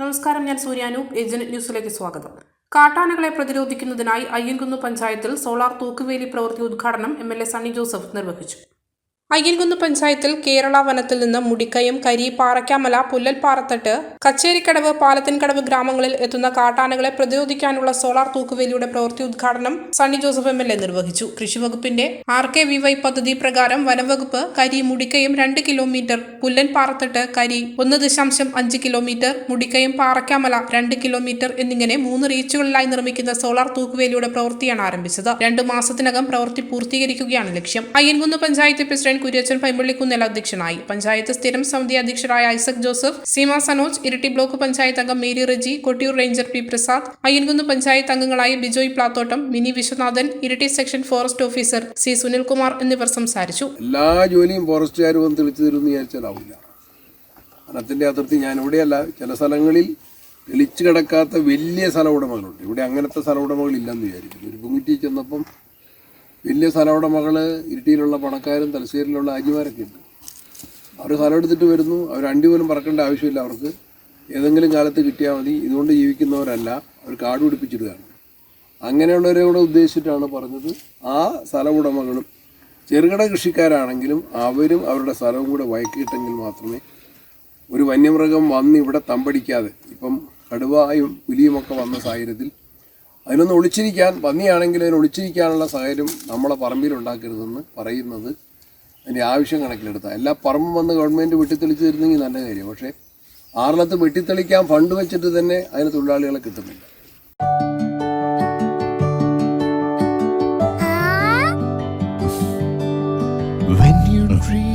നമസ്കാരം ഞാൻ സൂര്യാനൂപ് ഏജന്റ് ന്യൂസിലേക്ക് സ്വാഗതം. കാട്ടാനകളെ പ്രതിരോധിക്കുന്നതിനായി അയ്യൻകുന്ന് പഞ്ചായത്തിൽ സോളാർ തൂക്കുവേലി പ്രവൃത്തി ഉദ്ഘാടനം M L A Sunny Joseph നിർവഹിച്ചു. അയ്യൻകുന്ന് പഞ്ചായത്തിൽ കേരള വനത്തിൽ നിന്ന് മുടിക്കയം കരി പാറയ്ക്കാമല പുല്ലൽപ്പാറത്തട്ട് കച്ചേരിക്കടവ് പാലത്തിൻകടവ് ഗ്രാമങ്ങളിൽ എത്തുന്ന കാട്ടാനകളെ പ്രതിരോധിക്കാനുള്ള സോളാർ തൂക്കുവേലിയുടെ പ്രവൃത്തി ഉദ്ഘാടനം Sunny Joseph M L A നിർവഹിച്ചു. കൃഷിവകുപ്പിന്റെ ആർ കെ വി വൈ പദ്ധതി പ്രകാരം വനംവകുപ്പ് കരി മുടിക്കയം രണ്ട് കിലോമീറ്റർ പുല്ലൻപാറത്തട്ട് കരി ഒന്ന് ദശാംശം അഞ്ച് കിലോമീറ്റർ മുടിക്കയം പാറയ്ക്കാമല രണ്ട് കിലോമീറ്റർ എന്നിങ്ങനെ മൂന്ന് റീച്ചുകളിലായി നിർമ്മിക്കുന്ന സോളാർ തൂക്കുവേലിയുടെ പ്രവൃത്തിയാണ് ആരംഭിച്ചത്. രണ്ടു മാസത്തിനകം പ്രവൃത്തി പൂർത്തീകരിക്കുകയാണ് ലക്ഷ്യം. അയ്യൻകുന്ന് പഞ്ചായത്ത് പ്രസിഡന്റ് കുര്യച്ചൻ പൈമ്പള്ളിക്കുന്നേൽ അധ്യക്ഷനായി. പഞ്ചായത്ത് സ്ഥിരം സമിതി അധ്യക്ഷരായ ഐസക് ജോസഫ് സീമ സനോജ് ഇരിട്ടി ബ്ലോക്ക് പഞ്ചായത്ത് അംഗം മേരി റെജി കൊട്ടിയൂർ റേഞ്ചർ പി പ്രസാദ് അയ്യൻകുന്ന് പഞ്ചായത്ത് അംഗങ്ങളായ Bijoy Plathottam Mini Viswanathan Iritty section forest officer C Sunilkumar എന്നിവർ സംസാരിച്ചു. എല്ലാ ജോലിയും ഫോറസ്റ്റുകാർ വന്ന് തെളിച്ചു വനത്തിന്റെ അതിർത്തി ഞാൻ ഇവിടെയല്ല ചില സ്ഥലങ്ങളിൽ തെളിച്ചു കിടക്കാത്ത വലിയ സ്ഥല ഉടമകളുണ്ട്. ഇവിടെ അങ്ങനത്തെ സ്ഥല ഉടമകളില്ലെന്ന് വിചാരിക്കുന്നു. ഒരു കുമിറ്റി ചെന്നപ്പം വലിയ സ്ഥല ഉടമകൾ ഇരിട്ടിയിലുള്ള പണക്കാരും തലശ്ശേരിയിലുള്ള ആജിമാരൊക്കെ ഉണ്ട്. അവർ സ്ഥലം എടുത്തിട്ട് വരുന്നു. അവർ അണ്ടി പോലും പറക്കേണ്ട ആവശ്യമില്ല അവർക്ക്. ഏതെങ്കിലും കാലത്ത് കിട്ടിയാൽ മതി. ഇതുകൊണ്ട് ജീവിക്കുന്നവരല്ല. അവർ കാട് പിടിപ്പിച്ചിടുകയാണ്. അങ്ങനെയുള്ളവരെ കൂടെ ഉദ്ദേശിച്ചിട്ടാണ് പറഞ്ഞത്. ആ സ്ഥലമുടമകളും ചെറുകിട കൃഷിക്കാരാണെങ്കിലും അവരും അവരുടെ സ്ഥലവും കൂടെ വയക്കിയിട്ടെങ്കിൽ മാത്രമേ ഒരു വന്യമൃഗം വന്ന് ഇവിടെ തമ്പടിക്കാതെ ഇപ്പം കടുവായും പുലിയുമൊക്കെ വന്ന സാഹചര്യത്തിൽ അതിനൊന്ന് ഒളിച്ചിരിക്കാൻ പന്നിയാണെങ്കിൽ അതിന് ഒളിച്ചിരിക്കാനുള്ള സാഹചര്യം നമ്മളെ പറമ്പിൽ ഉണ്ടാക്കരുതെന്ന് പറയുന്നത് അതിന്റെ ആവശ്യം കണക്കിലെടുത്താൽ എല്ലാ പറമ്പും വന്ന് ഗവൺമെന്റ് വെട്ടിത്തെളിച്ച് തരുന്നെങ്കിൽ നല്ല കാര്യം. പക്ഷേ ആറിനത്ത് വെട്ടിത്തെളിക്കാൻ ഫണ്ട് വെച്ചിട്ട് തന്നെ അതിന് തൊഴിലാളികളെ കിട്ടുന്നില്ല. When you dream